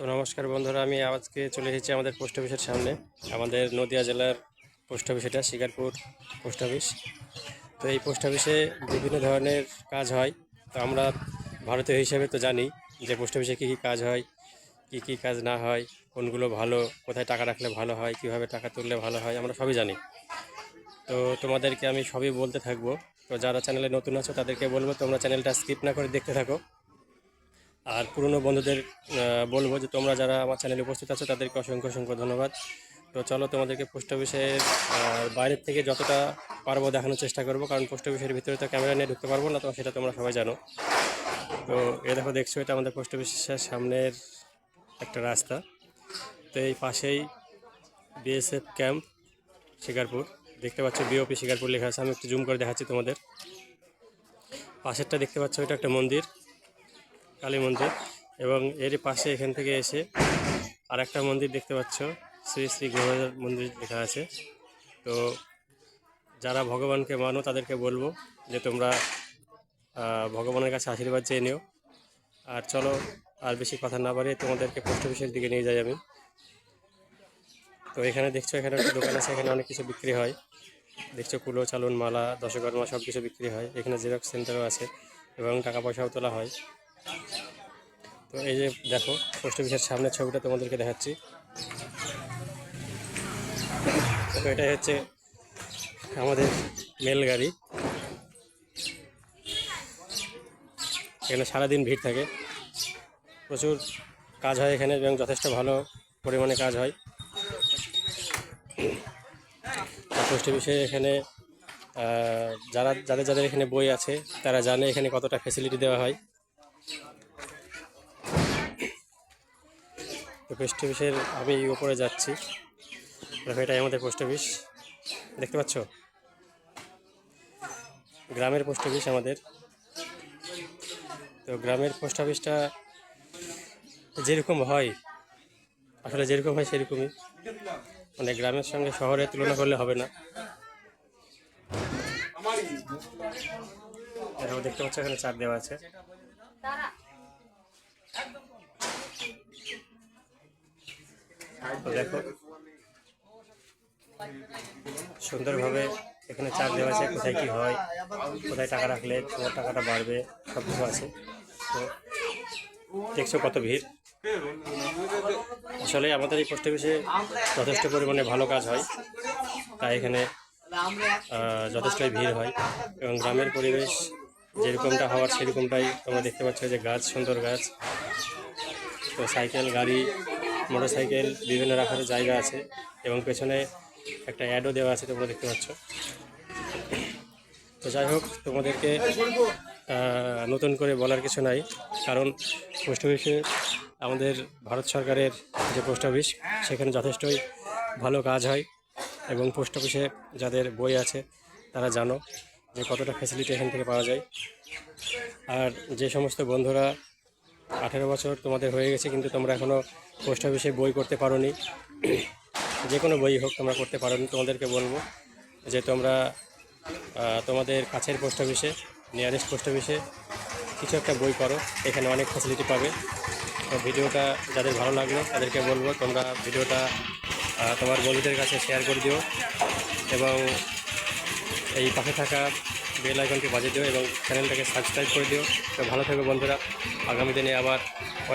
তো নমস্কার বন্ধুরা, আমি আজকে চলে এসেছি আমাদের পোস্ট অফিসের সামনে, আমাদের নদিয়া জেলার পোস্ট অফিস এটা, শিকারপুর পোস্ট অফিস। তো এই পোস্ট অফিসে বিভিন্ন ধরনের কাজ হয়, তো আমরা ভারতীয় হিসেবে তো জানি যে পোস্ট অফিসে কী কী কাজ হয়, কী কী কাজ না হয়, কোনগুলো ভালো, কোথায় টাকা রাখলে ভালো হয়, কীভাবে টাকা তুললে ভালো হয়, আমরা সবই জানি। তো তোমাদেরকে আমি সবই বলতে থাকব, তো যারা চ্যানেলে নতুন আছো তাদেরকে বলব তোমরা চ্যানেলটা স্কিপ না করে দেখতে থাকো। আর পুরনো বন্ধুদের বলব যে তোমরা যারা আমার চ্যানেলে উপস্থিত আছো, তাদেরকে অসংখ্য অসংখ্য ধন্যবাদ। তো চলো তোমাদেরকে পোস্ট অফিসের বাইরের থেকে যতটা পারব দেখানোর চেষ্টা করব, কারণ পোস্ট অফিসের ভিতরে তো ক্যামেরা নিয়ে ঢুকতে পারব না, তো সেটা তোমরা সবাই জানো। তো এ দেখো, দেখছ, এটা আমাদের পোস্ট অফিসের সামনের একটা রাস্তা। তো এই পাশেই বিএসএফ ক্যাম্প, শিকারপুর। দেখতে পাচ্ছ বিওপি শিকারপুর লেখা আছে, আমি একটু জুম করে দেখাচ্ছি তোমাদের। পাশেরটা দেখতে পাচ্ছ, এটা একটা মন্দির। কালী মন্দির এবং এরই পাশে এখান থেকে এসে আর একটা মন্দির দেখতে পাচ্ছ, শ্রী শ্রী গ্রহরাজ মন্দির লেখা আছে। তো যারা ভগবানকে মানো তাদেরকে বলব যে তোমরা ভগবানের কাছে আশীর্বাদ চেয়ে নিও। আর চলো, আর বেশি কথা না বাড়িয়ে তোমাদেরকে পোস্ট অফিসের দিকে নিয়ে যাই আমি। তো এখানে দেখছ, এখানে একটা দোকান আছে, এখানে অনেক কিছু বিক্রি হয়। দেখছ, কুলো চালুন মালা দশকর্মা সব কিছু বিক্রি হয়। এখানে জেরক্স সেন্টারও আছে এবং টাকা পয়সাও তোলা হয়। তো এই যে দেখো, পোস্ট অফিসের সামনের ছবিটা তোমাদেরকে দেখাচ্ছি। তো এটাই হচ্ছে আমাদের মেল গাড়ি। এখানে সারাদিন ভিড় থাকে। প্রচুর কাজ হয় এখানে এবং যথেষ্ট ভালো পরিমাণে কাজ হয়। পোস্ট অফিসে এখানে যারা, যাদের যাদের এখানে বই আছে, তারা জানে এখানে কতটা ফ্যাসিলিটি দেওয়া হয়। তো পোস্ট অফিসের আমি উপরে যাচ্ছি। এটাই আমাদের পোস্ট অফিস দেখতে পাচ্ছ? গ্রামের পোস্ট অফিস আমাদের। তো গ্রামের পোস্ট অফিসটা যেরকম হয়, আসলে যেরকম হয় সেরকমই। মানে গ্রামের সঙ্গে শহরের তুলনা করলে হবে না। দেখো দেখতে পাচ্ছ এখানে চার দেওয়া আছে। দেখো, সুন্দরভাবে এখানে চার দেওয়া আছে, কোথায় কি হয়, কোথায় টাকা রাখলে তোমার টাকাটা বাড়বে, সব কিছু আছে। তো দেখছ কত ভিড়? আসলে আমাদের এই পোস্ট অফিসে যথেষ্ট পরিমাণে ভালো কাজ হয়, তাই এখানে যথেষ্টই ভিড় হয়। এবং গ্রামের পরিবেশ যেরকমটা হওয়ার সেরকমটাই তোমরা দেখতে পাচ্ছ যে গাছ, সুন্দর গাছ। তো সাইকেল, গাড়ি মোটর সাইকেল বিভিন্ন রাখার জায়গা আছে এবং পেছনে একটা অ্যাডও দেওয়া আছে, তোমরা দেখতে পাচ্ছ। তো যাই হোক, তোমাদেরকে নতুন করে বলার কিছু নাই, কারণ পোস্ট অফিসে আমাদের ভারত সরকারের যে পোস্ট অফিস, সেখানে যথেষ্টই ভালো কাজ হয় এবং পোস্ট অফিসে যাদের বই আছে, তারা জানো যে কতটা ফ্যাসিলিটি এখান থেকে পাওয়া যায়। আর যে সমস্ত বন্ধুরা আঠেরো বছর তোমাদের হয়ে গেছে, কিন্তু তোমরা এখনও পোস্ট অফিসে বই করতে পারোনি। যে কোনো বই হোক তোমরা করতে পারোনি তোমাদেরকে বলব যে তোমরা তোমাদের কাছের পোস্ট অফিসে নিয়ারেস্ট পোস্ট অফিসে কিছু একটা বই করো, এখানে অনেক ফ্যাসিলিটি পাবে। তো ভিডিওটা যাদের ভালো লাগল, তাদেরকে বলব তোমরা ভিডিওটা তোমার বন্ধুদের কাছে শেয়ার করে দিও। এবং এই পাশে থাকা বেল আইকনটি বাজিয়ে দিও এবং চ্যানেলটাকে সাবস্ক্রাইব করে দিও। তো ভালো থাকবে বন্ধুরা। আগামী দিনে আবার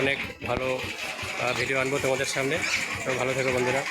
অনেক ভালো ভিডিও আনব তোমাদের সামনে। তো ভালো থাকবে বন্ধুরা।